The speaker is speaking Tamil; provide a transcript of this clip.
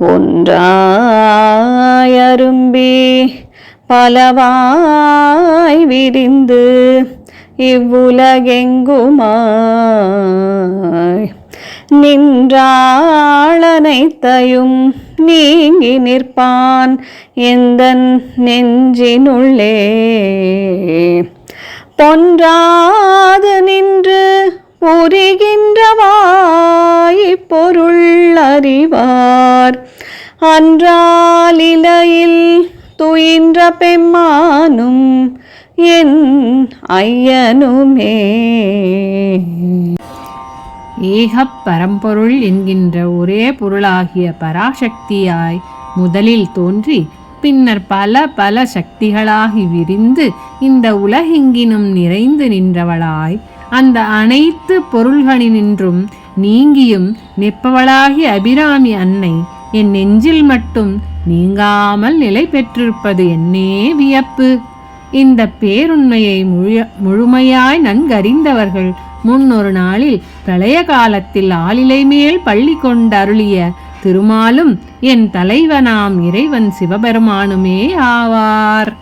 ஒன்றாயரும்பி பலவாய் விரிந்து இவ்வுலகெங்குமாய்? நின்றாளனைத்தையும் நீங்கி நிற்பான் எந்த நெஞ்சினுள்ளே? பொன்றாது நின்று புரிகின்றவாய் பொருள் அறிவார். அன்றாலிலையில் துயின்ற பெம்மானும் என் ஐயனுமே. ஏகப் பரம்பொருள் என்கின்ற ஒரே பொருளாகிய பராசக்தியாய் முதலில் தோன்றி பின்னர் பல பல சக்திகளாகி விரிந்து இந்த உலகெங்கினும் நிறைந்து நின்றவளாய் அந்த அனைத்து பொருள்களினின்றும் நீங்கியும் நிற்பவளாகி அபிராமி அன்னை என் நெஞ்சில் மட்டும் நீங்காமல் நிலை பெற்றிருப்பது என்னே வியப்பு. இந்த பேருண்மையை முழு முழுமையாய் நன்கறிந்தவர்கள் முன்னொரு நாளில் பிரளய காலத்தில் ஆளிலை மேல் பள்ளி கொண்டருளிய திருமாலும் என் தலைவனாம் இறைவன் சிவபெருமானுமே ஆவார்.